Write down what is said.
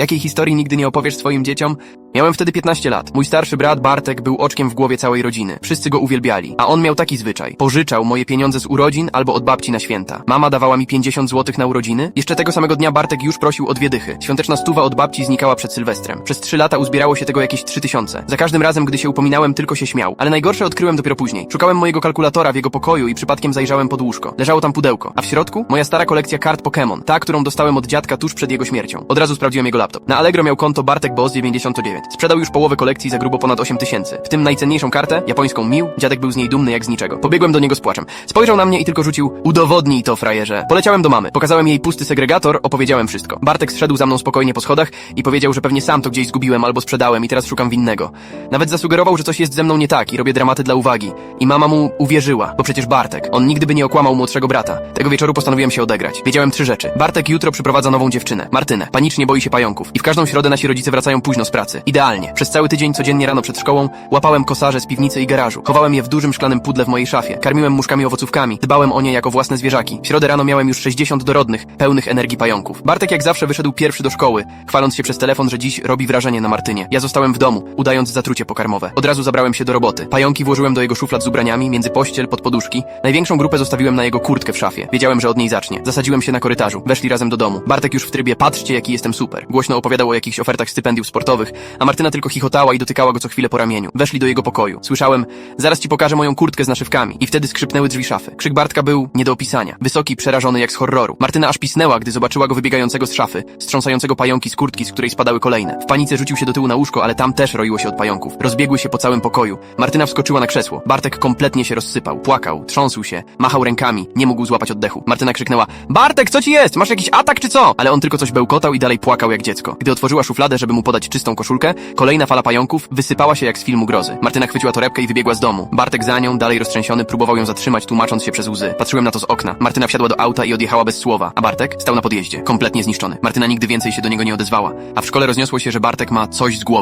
Jakiej historii nigdy nie opowiesz swoim dzieciom? Miałem wtedy 15 lat. Mój starszy brat Bartek był oczkiem w głowie całej rodziny. Wszyscy go uwielbiali. A on miał taki zwyczaj. Pożyczał moje pieniądze z urodzin albo od babci na święta. Mama dawała mi 50 złotych na urodziny. Jeszcze tego samego dnia Bartek już prosił o dwie dychy. Świąteczna stuwa od babci znikała przed Sylwestrem. Przez 3 lata uzbierało się tego jakieś 3000. Za każdym razem, gdy się upominałem, tylko się śmiał. Ale najgorsze odkryłem dopiero później. Szukałem mojego kalkulatora w jego pokoju i przypadkiem zajrzałem pod łóżko. Leżało tam pudełko. A w środku moja stara kolekcja kart Pokémon. Ta, którą dostałem od dziadka tuż przed jego śmiercią. Od razu sprawdziłem jego laptop. Na Allegro miał konto Bartek Boss 99. Sprzedał już połowę kolekcji za grubo ponad 8 tysięcy. W tym najcenniejszą kartę, japońską Mił, dziadek był z niej dumny jak z niczego. Pobiegłem do niego z płaczem. Spojrzał na mnie i tylko rzucił, udowodnij to, frajerze. Poleciałem do mamy. Pokazałem jej pusty segregator, opowiedziałem wszystko. Bartek zszedł za mną spokojnie po schodach i powiedział, że pewnie sam to gdzieś zgubiłem albo sprzedałem i teraz szukam winnego. Nawet zasugerował, że coś jest ze mną nie tak i robię dramaty dla uwagi. I mama mu uwierzyła, bo przecież Bartek. On nigdy by nie okłamał młodszego brata. Tego wieczoru postanowiłem się odegrać. Wiedziałem trzy rzeczy. Bartek jutro przyprowadza nową dziewczynę, Martynę. Panicznie boi się pająków. I w każdą środę nasi rodzice wracają późno z pracy. Przez cały tydzień, codziennie rano przed szkołą, łapałem kosarze z piwnicy i garażu. Chowałem je w dużym szklanym pudle w mojej szafie. Karmiłem muszkami owocówkami. Dbałem o nie jako własne zwierzaki. W środę rano miałem już 60 dorodnych, pełnych energii pająków. Bartek jak zawsze wyszedł pierwszy do szkoły, chwaląc się przez telefon, że dziś robi wrażenie na Martynie. Ja zostałem w domu, udając zatrucie pokarmowe. Od razu zabrałem się do roboty. Pająki włożyłem do jego szuflad z ubraniami, między pościel, pod poduszki. Największą grupę zostawiłem na jego kurtkę w szafie. Wiedziałem, że od niej zacznie. Zasadziłem się na korytarzu. Weszli razem do domu. Bartek już w trybie patrzcie, jaki jestem super. Głośno opowiadał o jakichś ofertach stypendiów sportowych, a Martyna tylko chichotała i dotykała go co chwilę po ramieniu. Weszli do jego pokoju. Słyszałem, zaraz ci pokażę moją kurtkę z naszywkami. I wtedy skrzypnęły drzwi szafy. Krzyk Bartka był nie do opisania. Wysoki, przerażony jak z horroru. Martyna aż pisnęła, gdy zobaczyła go wybiegającego z szafy, strząsającego pająki z kurtki, z której spadały kolejne. W panice rzucił się do tyłu na łóżko, ale tam też roiło się od pająków. Rozbiegły się po całym pokoju. Martyna wskoczyła na krzesło. Bartek kompletnie się rozsypał. Płakał, trząsł się, machał rękami, nie mógł złapać oddechu. Martyna krzyknęła: Bartek, co ci jest? Masz jakiś atak czy co? Ale on tylko coś bełkotał i dalej płakał jak dziecko. Gdy otworzyła szufladę, żeby mu podać czystą koszulkę, kolejna fala pająków wysypała się jak z filmu grozy. Martyna chwyciła torebkę i wybiegła z domu. Bartek za nią, dalej roztrzęsiony, próbował ją zatrzymać, tłumacząc się przez łzy. Patrzyłem na to z okna. Martyna wsiadła do auta i odjechała bez słowa, a Bartek stał na podjeździe, kompletnie zniszczony. Martyna nigdy więcej się do niego nie odezwała, a w szkole rozniosło się, że Bartek ma coś z głową.